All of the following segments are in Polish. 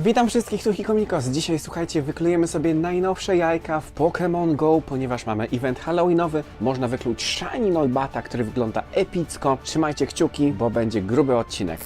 Witam wszystkich, tu Hikomikos. Dzisiaj słuchajcie, wyklejemy sobie najnowsze jajka w Pokémon Go, ponieważ mamy event halloweenowy. Można wykluć Shiny Nolbata, który wygląda epicko. Trzymajcie kciuki, bo będzie gruby odcinek.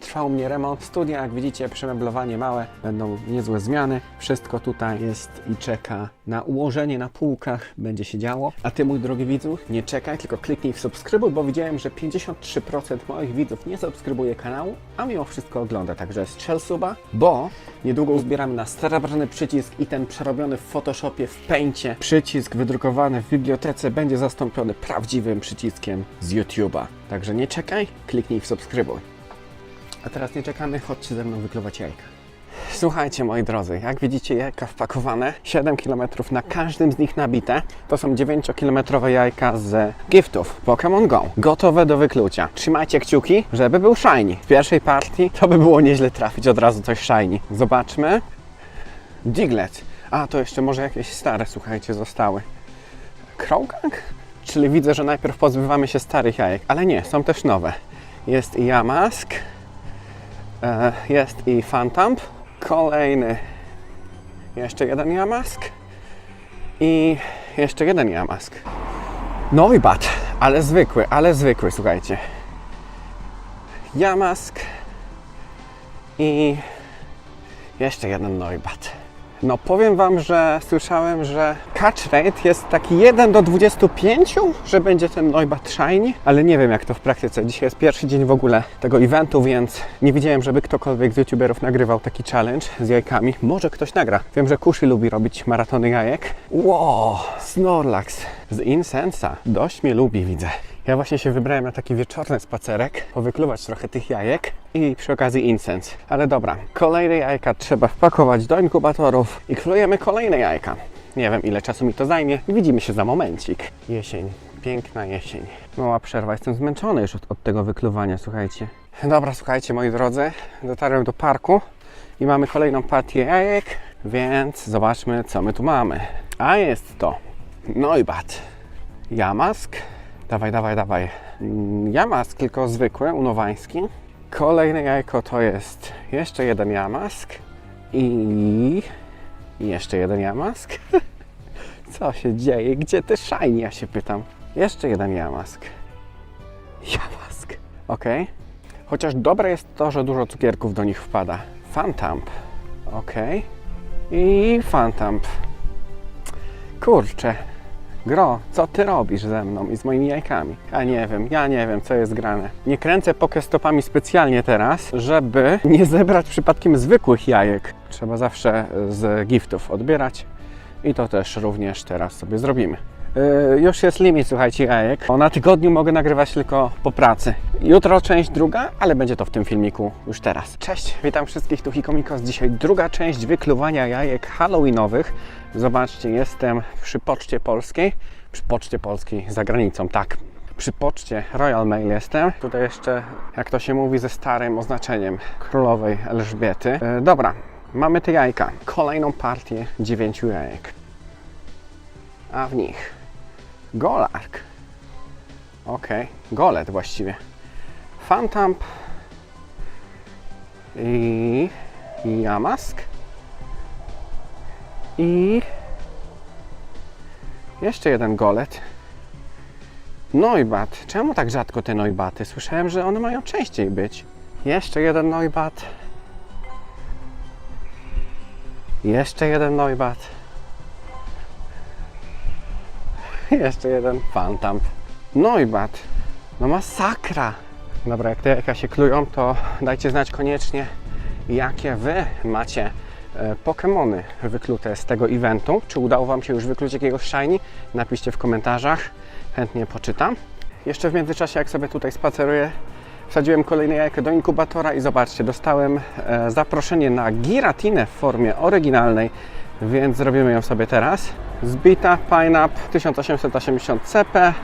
Trwał mnie remont studia, jak widzicie, przemeblowanie małe, będą niezłe zmiany. Wszystko tutaj jest i czeka na ułożenie na półkach, będzie się działo. A ty, mój drogi widzu, nie czekaj, tylko kliknij w subskrybuj, bo widziałem, że 53% moich widzów nie subskrybuje kanału, a mimo wszystko ogląda. Także strzel suba, bo niedługo uzbieramy na srebrny przycisk i ten przerobiony w Photoshopie, w Paincie przycisk wydrukowany w bibliotece będzie zastąpiony prawdziwym przyciskiem z YouTube'a. Także nie czekaj, kliknij w subskrybuj. A teraz nie czekamy, chodźcie ze mną wykluwać jajka. Słuchajcie moi drodzy, jak widzicie jajka wpakowane, 7 km na każdym z nich nabite. To są 9-kilometrowe jajka z giftów Pokémon Go. Gotowe do wyklucia. Trzymajcie kciuki, żeby był shiny. W pierwszej partii to by było nieźle trafić od razu coś shiny. Zobaczmy. Diglett. A, to jeszcze może jakieś stare, słuchajcie, zostały. Krogak? Czyli widzę, że najpierw pozbywamy się starych jajek, ale nie, są też nowe. Jest Yamask, Jest i Fantamp, kolejny, jeszcze jeden Yamask i jeszcze jeden Yamask. Noibat, ale zwykły, ale zwykły, słuchajcie. Yamask i jeszcze jeden Noibat. No powiem Wam, że słyszałem, że catch rate jest taki 1 do 25, że będzie ten Neubat Shiny, ale nie wiem jak to w praktyce. Dzisiaj jest pierwszy dzień w ogóle tego eventu, więc nie widziałem, żeby ktokolwiek z youtuberów nagrywał taki challenge z jajkami. Może ktoś nagra. Wiem, że Kushi lubi robić maratony jajek. Wow, Snorlax z Insensa. Dość mnie lubi, widzę. Ja właśnie się wybrałem na taki wieczorny spacerek, powykluwać trochę tych jajek i przy okazji incens. Ale dobra, kolejne jajka trzeba wpakować do inkubatorów i klejemy kolejne jajka. Nie wiem ile czasu mi to zajmie. Widzimy się za momencik. Jesień, piękna jesień. Mała przerwa, jestem zmęczony już od, od tego wykluwania, słuchajcie. Dobra, słuchajcie moi drodzy, dotarłem do parku i mamy kolejną partię jajek, więc zobaczmy co my tu mamy. A jest to Neubat, Yamask, Dawaj, dawaj, dawaj. Yamask, tylko zwykły, unowański. Kolejne jajko to jest jeszcze jeden Yamask i jeszcze jeden Yamask. Co się dzieje? Gdzie te shiny? Ja się pytam. Jeszcze jeden Yamask. Yamask. Ok. Chociaż dobre jest to, że dużo cukierków do nich wpada. Fantamp. Ok. I Fantamp. Kurczę, Gro, co ty robisz ze mną i z moimi jajkami? Ja nie wiem, ja nie wiem, co jest grane. Nie kręcę pokestopami specjalnie teraz, żeby nie zebrać przypadkiem zwykłych jajek. Trzeba zawsze z giftów odbierać i to też również teraz sobie zrobimy. Yy, już jest limit, słuchajcie, jajek. Na tygodniu mogę nagrywać tylko po pracy. Jutro część druga, ale będzie to w tym filmiku już teraz. Cześć, witam wszystkich, tu Hikomikos. Dzisiaj druga część wykluwania jajek halloweenowych. Zobaczcie, jestem przy Poczcie Polskiej. Przy Poczcie Polskiej za granicą, tak. Przy Poczcie Royal Mail jestem. Tutaj jeszcze, jak to się mówi, ze starym oznaczeniem królowej Elżbiety. Yy, dobra, mamy te jajka. Kolejną partię dziewięciu jajek. A w nich Golark. Ok, Golet właściwie. Fantamp i Yamask i jeszcze jeden Golet. Noibat. Czemu tak rzadko te Noibaty? Słyszałem, że one mają częściej być. Jeszcze jeden Noibat. Jeszcze jeden Noibat. Jeszcze jeden Fantamp. Noibat. No masakra. Dobra, jak te jajka się klują, to dajcie znać koniecznie, jakie Wy macie e, Pokemony wyklute z tego eventu. Czy udało Wam się już wykluć jakiegoś shiny? Napiszcie w komentarzach, chętnie poczytam. Jeszcze w międzyczasie, jak sobie tutaj spaceruję, wsadziłem kolejne jajko do inkubatora i zobaczcie, dostałem e, zaproszenie na giratinę w formie oryginalnej, więc zrobimy ją sobie teraz. Zbita Pineap 1880 CP,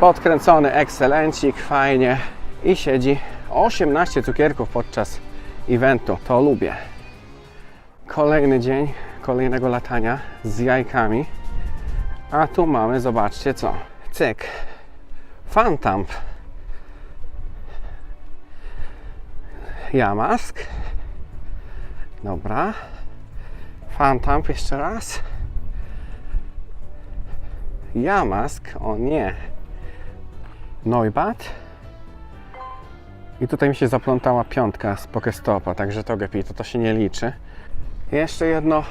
podkręcony ekscelencik, fajnie. I siedzi. 18 cukierków podczas eventu, to lubię. Kolejny dzień kolejnego latania z jajkami, a tu mamy, zobaczcie co, cyk, Fantamp, Yamask, Dobra. Fantamp jeszcze raz. Jamask, o nie. Neubat. I tutaj mi się zaplątała piątka z Pokestopa, także to gepi, to to się nie liczy. Jeszcze jedno.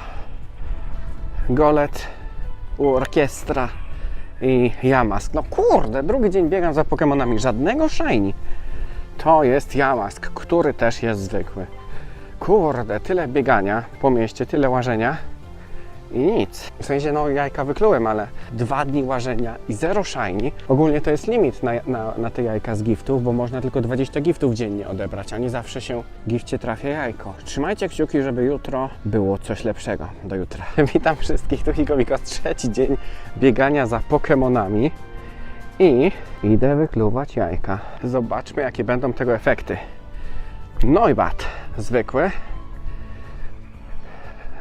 Golet u orkiestra i Jamask. No kurde, drugi dzień biegam za Pokemonami, żadnego shiny. To jest Jamask, który też jest zwykły. Kurde, tyle biegania po mieście, tyle łażenia i nic. W sensie, no jajka wyklułem, ale dwa dni łażenia i zero shiny. Ogólnie to jest limit na, na, na te jajka z giftów, bo można tylko 20 giftów dziennie odebrać, a nie zawsze się gifcie trafia jajko. Trzymajcie kciuki, żeby jutro było coś lepszego. Do jutra. Witam wszystkich, tu Higowikos, trzeci dzień biegania za Pokemonami. I idę wykluwać jajka. Zobaczmy, jakie będą tego efekty. Neubat zwykły.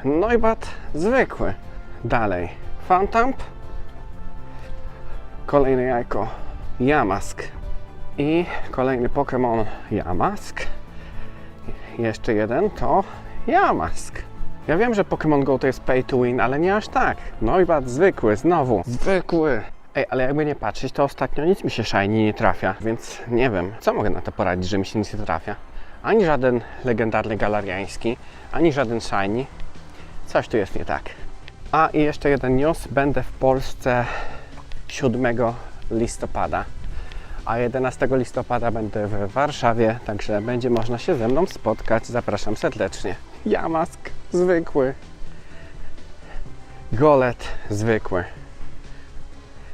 Neubat zwykły. Dalej. Fantamp. Kolejne jajko. Jamask. I kolejny Pokémon Jamask. Jeszcze jeden to Jamask. Ja wiem, że Pokémon Go to jest pay to win, ale nie aż tak. Neubat zwykły, znowu. Zwykły. Ej, ale jakby nie patrzeć, to ostatnio nic mi się shiny nie trafia, więc nie wiem, co mogę na to poradzić, że mi się nic nie trafia. Ani żaden legendarny galariański, ani żaden shiny. Coś tu jest nie tak. A i jeszcze jeden news. Będę w Polsce 7 listopada, a 11 listopada będę w Warszawie, także będzie można się ze mną spotkać. Zapraszam serdecznie. Jamask zwykły. Golet zwykły.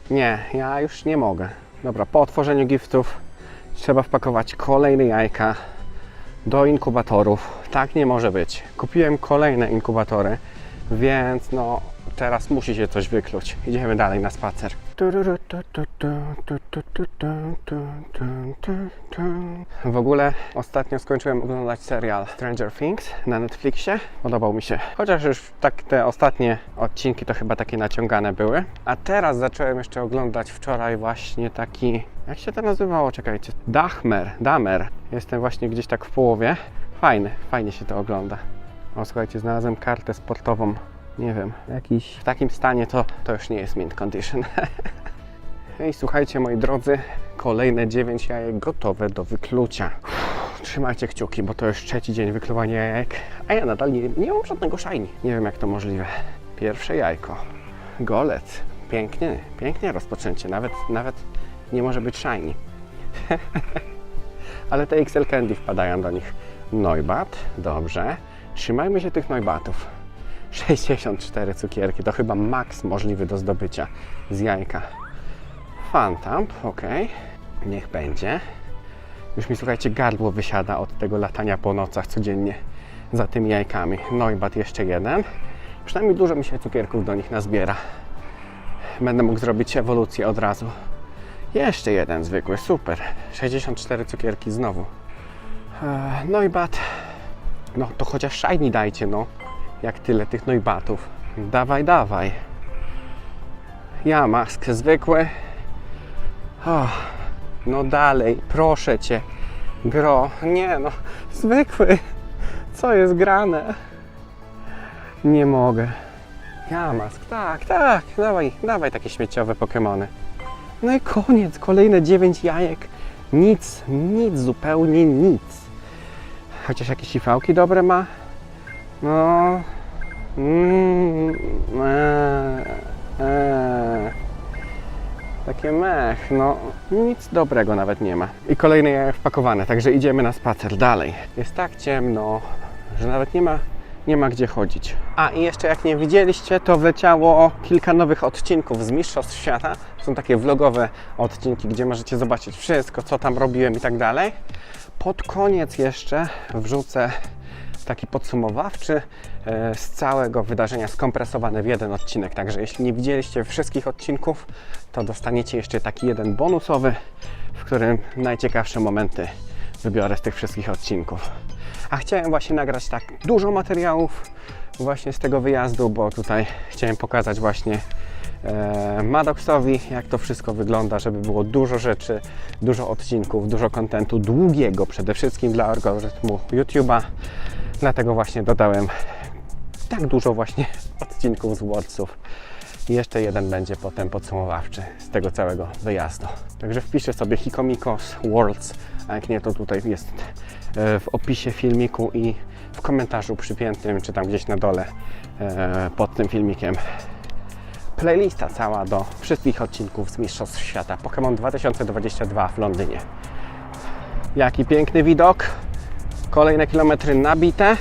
Nie, ja już nie mogę. Dobra, po otworzeniu giftów trzeba wpakować kolejne jajka do inkubatorów. Tak nie może być. Kupiłem kolejne inkubatory, więc no teraz musi się coś wykluć. Idziemy dalej na spacer. W ogóle ostatnio skończyłem oglądać serial Stranger Things na Netflixie. Podobał mi się. Chociaż już tak te ostatnie odcinki to chyba takie naciągane były. A teraz zacząłem jeszcze oglądać wczoraj właśnie taki... Jak się to nazywało? Czekajcie. Dachmer. Damer. Jestem właśnie gdzieś tak w połowie. Fajny. Fajnie się to ogląda. O, słuchajcie, znalazłem kartę sportową. Nie wiem, jakiś w takim stanie to, to już nie jest mint condition. I słuchajcie, moi drodzy, kolejne 9 jajek gotowe do wyklucia. Uff, Trzymajcie kciuki, bo to już trzeci dzień wykluwania jajek, a ja nadal nie, nie mam żadnego shiny. Nie wiem, jak to możliwe. Pierwsze jajko. Golec. Pięknie, pięknie rozpoczęcie. Nawet, nawet nie może być shiny. Ale te XL Candy wpadają do nich. Neubat, dobrze. Trzymajmy się tych Neubatów. 64 cukierki, to chyba maks możliwy do zdobycia z jajka. Fantamp, ok. Niech będzie. Już mi słuchajcie, gardło wysiada od tego latania po nocach codziennie za tymi jajkami. Neubat jeszcze jeden. Przynajmniej dużo mi się cukierków do nich nazbiera. Będę mógł zrobić ewolucję od razu. Jeszcze jeden zwykły, super. 64 cukierki znowu. Eee, Neubat. No to chociaż shiny dajcie, no. Jak tyle tych Neubatów. Dawaj, dawaj. Ja, mask zwykły. O, no dalej, proszę Cię. Gro, nie no, zwykły. Co jest grane? Nie mogę. Ja, mask, tak, tak. Dawaj, dawaj takie śmieciowe Pokemony. No i koniec, kolejne 9 jajek. Nic, nic, zupełnie nic. Chociaż jakieś siwałki dobre ma. No. Mm, eee, eee. Takie mech, no nic dobrego nawet nie ma. I kolejne jaja wpakowane, także idziemy na spacer dalej. Jest tak ciemno, że nawet nie ma, nie ma gdzie chodzić. A i jeszcze jak nie widzieliście, to wleciało kilka nowych odcinków z Mistrzostw Świata. Są takie vlogowe odcinki, gdzie możecie zobaczyć wszystko, co tam robiłem i tak dalej. Pod koniec jeszcze wrzucę taki podsumowawczy e, z całego wydarzenia skompresowany w jeden odcinek. Także jeśli nie widzieliście wszystkich odcinków, to dostaniecie jeszcze taki jeden bonusowy, w którym najciekawsze momenty wybiorę z tych wszystkich odcinków. A chciałem właśnie nagrać tak dużo materiałów właśnie z tego wyjazdu, bo tutaj chciałem pokazać właśnie e, Maddoxowi, jak to wszystko wygląda, żeby było dużo rzeczy, dużo odcinków, dużo kontentu długiego przede wszystkim dla algorytmu YouTube'a. Dlatego właśnie dodałem tak dużo właśnie odcinków z Wordsów. I jeszcze jeden będzie potem podsumowawczy z tego całego wyjazdu. Także wpiszę sobie Hikomikos Worlds, a jak nie to tutaj jest e, w opisie filmiku i w komentarzu przypiętym, czy tam gdzieś na dole e, pod tym filmikiem playlista cała do wszystkich odcinków z Mistrzostw Świata Pokémon 2022 w Londynie. Jaki piękny widok. Kolejne kilometry nabite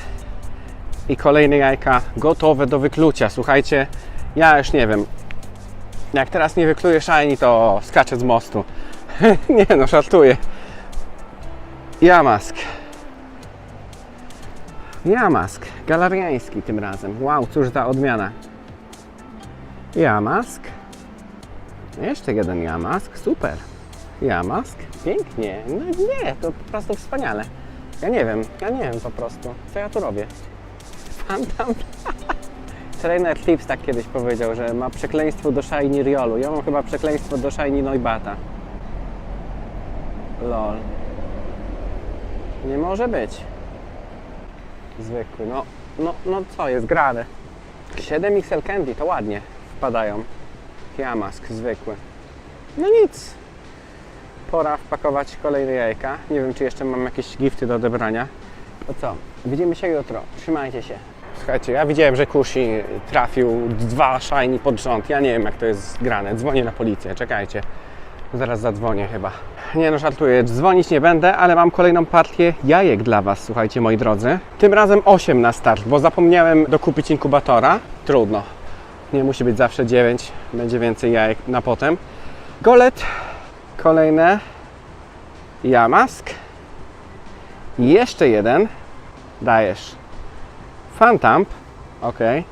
i kolejne jajka gotowe do wyklucia. Słuchajcie, ja już nie wiem. Jak teraz nie wykluję shiny, to skaczę z mostu. nie no, żartuję. Jamask. Jamask. Galariański tym razem. Wow, cóż za odmiana. Jamask. Jeszcze jeden Jamask. Super. Jamask. Pięknie. No nie, to po prostu wspaniale. Ja nie wiem, ja nie wiem po prostu, co ja tu robię. Phantom. Trainer Tips tak kiedyś powiedział, że ma przekleństwo do Shiny Riolu. Ja mam chyba przekleństwo do Shiny Noibata. Lol. Nie może być. Zwykły, no, no, no co jest grane? 7 XL Candy, to ładnie wpadają. Jamask zwykły. No nic. Pora wpakować kolejne jajka. Nie wiem, czy jeszcze mam jakieś gifty do odebrania. To co? Widzimy się jutro. Trzymajcie się. Słuchajcie, ja widziałem, że Kushi trafił dwa shiny pod rząd. Ja nie wiem, jak to jest grane. Dzwonię na policję, czekajcie. Zaraz zadzwonię chyba. Nie no, żartuję, dzwonić nie będę, ale mam kolejną partię jajek dla Was, słuchajcie, moi drodzy. Tym razem 8 na start, bo zapomniałem dokupić inkubatora. Trudno. Nie musi być zawsze 9, będzie więcej jajek na potem. Golet, kolejne. Jamask. Jeszcze jeden. Dajesz. Fantamp, ok. Eee,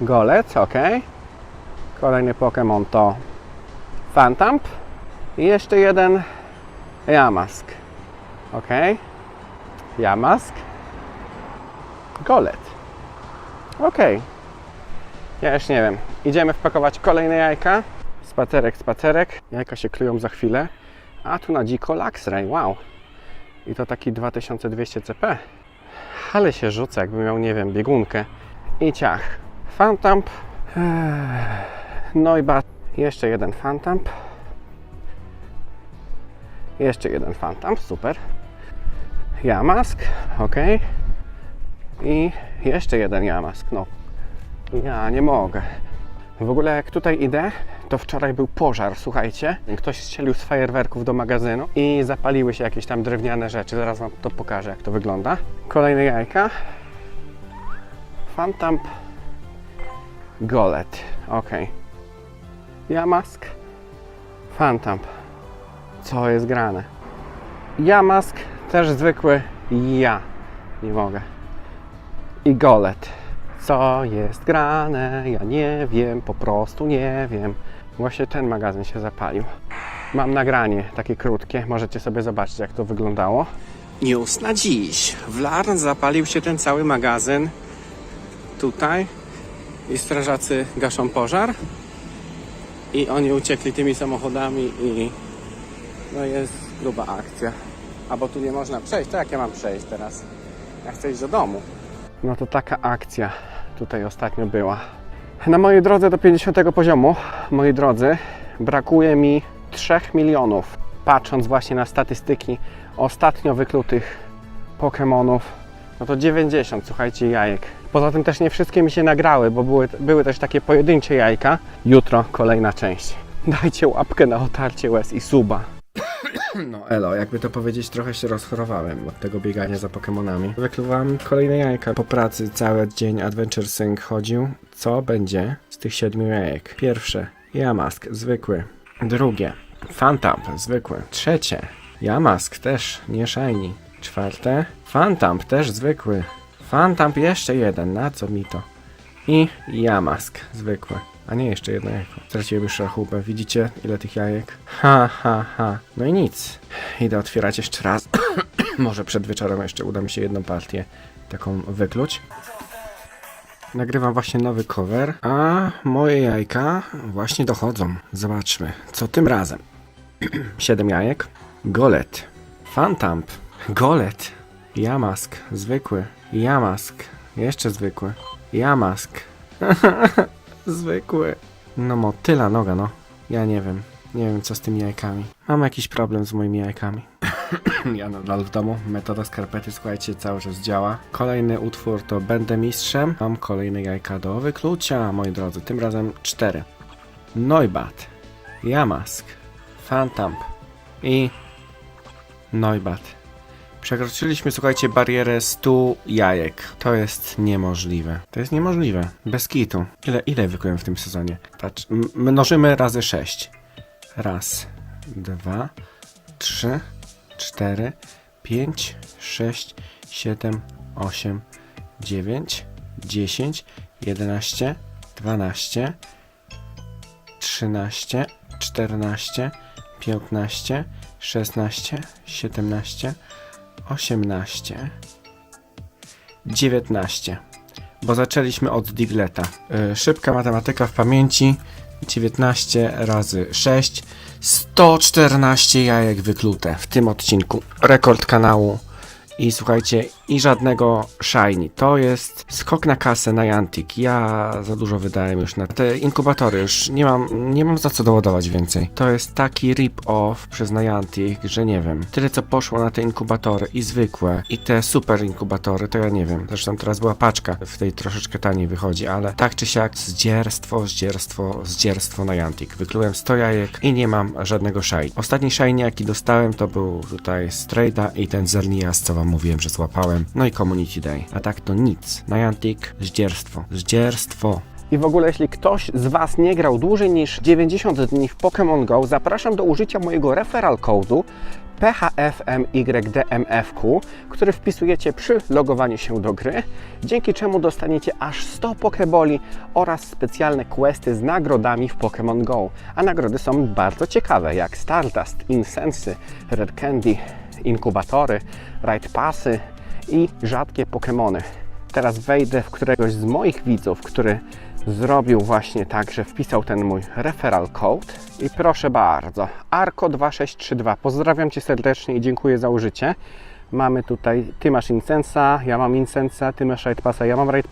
Golec, ok. Kolejny Pokémon to Fantamp. I jeszcze jeden Jamask. Ok. Jamask. Golet. Ok. Ja już nie wiem. Idziemy wpakować kolejne jajka. Spacerek, spacerek. Jajka się kryją za chwilę. A tu na dziko Luxray. Wow. I to taki 2200 CP. Ale się rzuca, jakby miał, nie wiem, biegunkę. I ciach. Fantamp. No i bat. Jeszcze jeden Fantamp. Jeszcze jeden Fantamp, super. Jamask, ok. I jeszcze jeden Jamask, no. Ja nie mogę. W ogóle jak tutaj idę, to wczoraj był pożar, słuchajcie. Ktoś strzelił z fajerwerków do magazynu i zapaliły się jakieś tam drewniane rzeczy. Zaraz Wam to pokażę, jak to wygląda. Kolejne jajka. Fantamp. Golet, ok. Jamask. Fantamp. Co jest grane? Jamask, też zwykły. Ja nie mogę. I golet. Co jest grane? Ja nie wiem, po prostu nie wiem. Właśnie ten magazyn się zapalił. Mam nagranie takie krótkie, możecie sobie zobaczyć jak to wyglądało. News na dziś. W Larn zapalił się ten cały magazyn. Tutaj. I strażacy gaszą pożar. I oni uciekli tymi samochodami i no jest gruba akcja. A bo tu nie można przejść, to jak ja mam przejść teraz? Ja chcę iść do domu. No to taka akcja tutaj ostatnio była. Na mojej drodze do 50 poziomu, moi drodzy, brakuje mi 3 milionów. Patrząc właśnie na statystyki ostatnio wyklutych Pokémonów, no to 90, słuchajcie, jajek. Poza tym też nie wszystkie mi się nagrały, bo były, były też takie pojedyncze jajka. Jutro kolejna część. Dajcie łapkę na otarcie łez i suba. No elo, jakby to powiedzieć, trochę się rozchorowałem od tego biegania za Pokemonami. Wykluwałem kolejne jajka. Po pracy cały dzień Adventure Sync chodził. Co będzie z tych siedmiu jajek? Pierwsze, Yamask, zwykły. Drugie, Fantamp, zwykły. Trzecie, Yamask, też nie shiny. Czwarte, Fantamp, też zwykły. Fantamp jeszcze jeden, na co mi to? I Yamask, zwykły. A nie, jeszcze jedno jajko. Straciłem już rachubę. Widzicie, ile tych jajek? Ha, ha, ha. No i nic. Idę otwierać jeszcze raz. Może przed wieczorem jeszcze uda mi się jedną partię taką wykluć. Nagrywam właśnie nowy cover, a moje jajka właśnie dochodzą. Zobaczmy, co tym razem. 7 jajek. Golet. Fantamp. Golet. Jamask, zwykły. Jamask, jeszcze zwykły. Jamask. zwykły. No motyla noga, no. Ja nie wiem. Nie wiem co z tymi jajkami. Mam jakiś problem z moimi jajkami. ja nadal w domu. Metoda skarpety, słuchajcie, cały czas działa. Kolejny utwór to Będę Mistrzem. Mam kolejne jajka do wyklucia, moi drodzy. Tym razem cztery. Neubat, Jamask, Fantamp i Neubat. Przekroczyliśmy, słuchajcie, barierę 100 jajek. To jest niemożliwe. To jest niemożliwe. Bez kitu. Ile, ile wykułem w tym sezonie? Patrz, mnożymy razy 6. Raz, dwa, trzy, cztery, pięć, sześć, siedem, osiem, dziewięć, dziesięć, jedenaście, dwanaście, trzynaście, czternaście, piętnaście, szesnaście, siedemnaście, osiemnaście, dziewiętnaście. Bo zaczęliśmy od Digleta. Yy, szybka matematyka w pamięci. 19 razy 6. 114 jajek wyklute w tym odcinku. Rekord kanału. I słuchajcie, i żadnego shiny. To jest skok na kasę na Jantik. Ja za dużo wydałem już na te inkubatory. Już nie mam, nie mam za co doładować więcej. To jest taki rip-off przez Niantic, że nie wiem. Tyle co poszło na te inkubatory i zwykłe, i te super inkubatory, to ja nie wiem. Zresztą teraz była paczka, w tej troszeczkę taniej wychodzi, ale tak czy siak zdzierstwo, zdzierstwo, zdzierstwo na Jantik. Wyklułem 100 jajek i nie mam żadnego shiny. Ostatni shiny jaki dostałem to był tutaj Strayda i ten Zernias, co wam mówiłem, że złapałem. No i Community Day. A tak to nic. Niantic, zdzierstwo. Zdzierstwo. I w ogóle, jeśli ktoś z Was nie grał dłużej niż 90 dni w Pokémon Go, zapraszam do użycia mojego referral code'u PHFMYDMFQ, który wpisujecie przy logowaniu się do gry, dzięki czemu dostaniecie aż 100 Pokeboli oraz specjalne questy z nagrodami w Pokémon Go. A nagrody są bardzo ciekawe, jak Stardust, Insensy, Red Candy, inkubatory, Ride Passy i rzadkie Pokémony. Teraz wejdę w któregoś z moich widzów, który zrobił właśnie tak, że wpisał ten mój referral code i proszę bardzo, Arko2632, pozdrawiam Cię serdecznie i dziękuję za użycie. Mamy tutaj, Ty masz Incensa, ja mam Incensa, Ty masz Raid ja mam Raid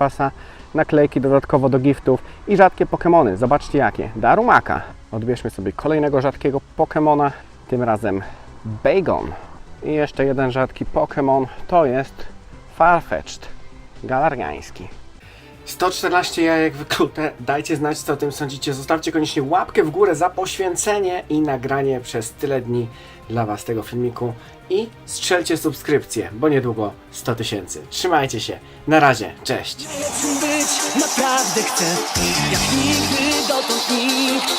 naklejki dodatkowo do giftów i rzadkie Pokémony. Zobaczcie jakie. Darumaka. Odbierzmy sobie kolejnego rzadkiego Pokémona, tym razem Bagon. I jeszcze jeden rzadki Pokémon to jest Farfetch'd, galariański. 114 jajek wyklute. Dajcie znać, co o tym sądzicie. Zostawcie koniecznie łapkę w górę za poświęcenie i nagranie przez tyle dni dla Was tego filmiku. I strzelcie subskrypcję, bo niedługo 100 tysięcy. Trzymajcie się. Na razie. Cześć. Naprawdę chcę Jak nigdy dotąd nikt